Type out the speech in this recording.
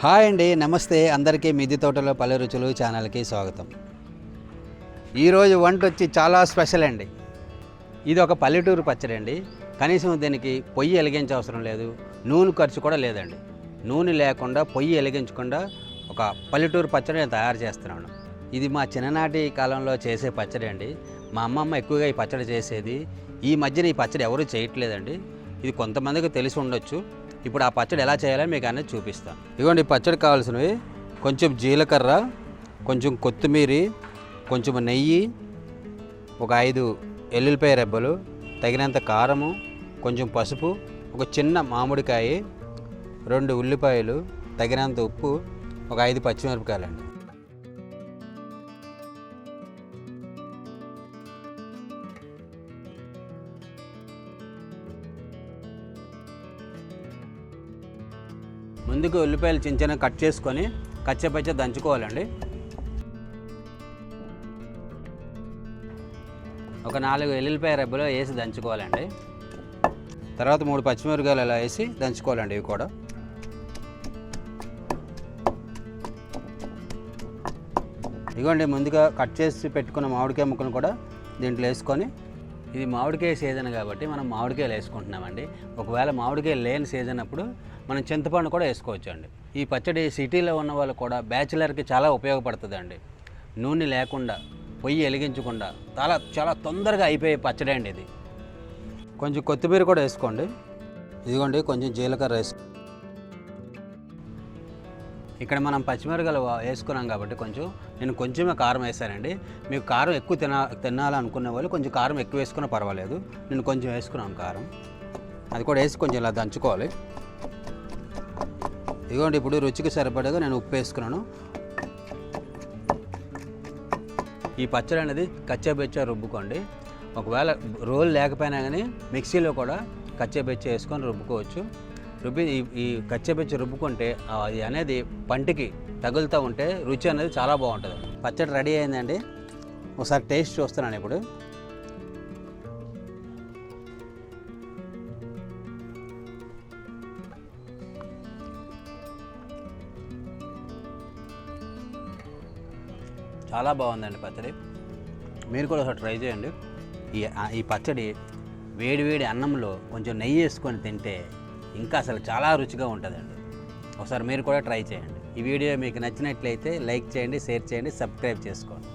Hi అండి నమస్తే. అందరికీ మిద్ది తోటలో పల్లె రుచులు ఛానల్కి స్వాగతం. ఈరోజు వంట వచ్చి చాలా స్పెషల్ అండి. ఇది ఒక పల్లెటూరు పచ్చడి అండి. కనీసం దీనికి పొయ్యి వెలిగించే అవసరం లేదు. నూనె ఖర్చు కూడా లేదండి. నూనె లేకుండా పొయ్యి వెలిగించకుండా ఒక పల్లెటూరు పచ్చడి నేను తయారు చేస్తున్నాను. ఇది మా చిన్ననాటి కాలంలో చేసే పచ్చడి అండి. మా అమ్మమ్మ ఎక్కువగా ఈ పచ్చడి చేసేది. ఈ మధ్యన ఈ పచ్చడి ఎవరూ చేయట్లేదండి. ఇది కొంతమందికి తెలిసి ఉండొచ్చు. ఇప్పుడు ఆ పచ్చడి ఎలా చేయాలో మీకు అనేది చూపిస్తాను. ఇదిగోండి ఈ పచ్చడి కావాల్సినవి కొంచెం జీలకర్ర కొంచెం కొత్తిమీర కొంచెం నెయ్యి ఒక ఐదు ఎల్లుల్లిపాయ రెబ్బలు తగినంత కారము కొంచెం పసుపు ఒక చిన్న మామిడికాయ రెండు ఉల్లిపాయలు తగినంత ఉప్పు ఒక ఐదు పచ్చిమిరపకాయలండి. ముందుకు ఉల్లిపాయలు చిన్న చిన్న కట్ చేసుకొని కచ్చపచ్చ దంచుకోవాలండి. ఒక నాలుగు ఎల్లుల్లిపాయ రెబ్బలు వేసి దంచుకోవాలండి. తర్వాత మూడు పచ్చిమిరపకాయలు అలా వేసి దంచుకోవాలండి ఇవి కూడా. ఇదిగోండి ముందుగా కట్ చేసి పెట్టుకున్న మామిడికాయ ముక్కను కూడా దీంట్లో వేసుకొని ఇది మామిడికాయ సీజన్ కాబట్టి మనం మామిడికాయలు వేసుకుంటున్నామండి. ఒకవేళ మామిడికాయ లేని సీజన్ అప్పుడు మనం చింతపండు కూడా వేసుకోవచ్చు అండి ఈ పచ్చడి సిటీలో ఉన్న వాళ్ళు కూడా బ్యాచిలర్కి చాలా ఉపయోగపడుతుందండి. నూనె లేకుండా పొయ్యి వెలిగించకుండా చాలా చాలా తొందరగా అయిపోయే పచ్చడి అండి ఇది. కొంచెం కొత్తిమీర కూడా వేసుకోండి. ఇదిగోండి కొంచెం జీలకర్ర వేసుకోండి ఇక్కడ మనం పచ్చిమిరపకాయలు వేసుకున్నాం కాబట్టి కొంచెం నేను కొంచెమే కారం వేసానండి. మీకు కారం ఎక్కువ తిన తినాలనుకునే వాళ్ళు కొంచెం కారం ఎక్కువ వేసుకున్నా పర్వాలేదు. నేను కొంచెం వేసుకున్నాను కారం. అది కూడా వేసి కొంచెం ఇలా దంచుకోవాలి. ఇదిగోండి ఇప్పుడు రుచికి సరిపడగా నేను ఉప్పు వేసుకున్నాను. ఈ పచ్చడి అనేది కచ్చబెచ్చ రుబ్బుకోండి. ఒకవేళ రోల్ లేకపోయినా కానీ మిక్సీలో కూడా కచ్చబెచ్చ వేసుకొని రుబ్బుకోవచ్చు. రుబ్బి ఈ ఈ రుబ్బుకుంటే అది అనేది పంటికి తగులుతూ ఉంటే రుచి అనేది చాలా బాగుంటుంది. పచ్చడి రెడీ అయిందండి. ఒకసారి టేస్ట్ చూస్తున్నాను ఇప్పుడు. చాలా బాగుందండి పచ్చడి. మీరు కూడా ఒకసారి ట్రై చేయండి. ఈ ఈ పచ్చడి వేడి వేడి అన్నంలో కొంచెం నెయ్యి వేసుకొని తింటే ఇంకా అసలు చాలా రుచిగా ఉంటుందండి. ఒకసారి మీరు కూడా ట్రై చేయండి. ఈ వీడియో మీకు నచ్చినట్లయితే లైక్ చేయండి షేర్ చేయండి సబ్స్క్రైబ్ చేసుకోండి.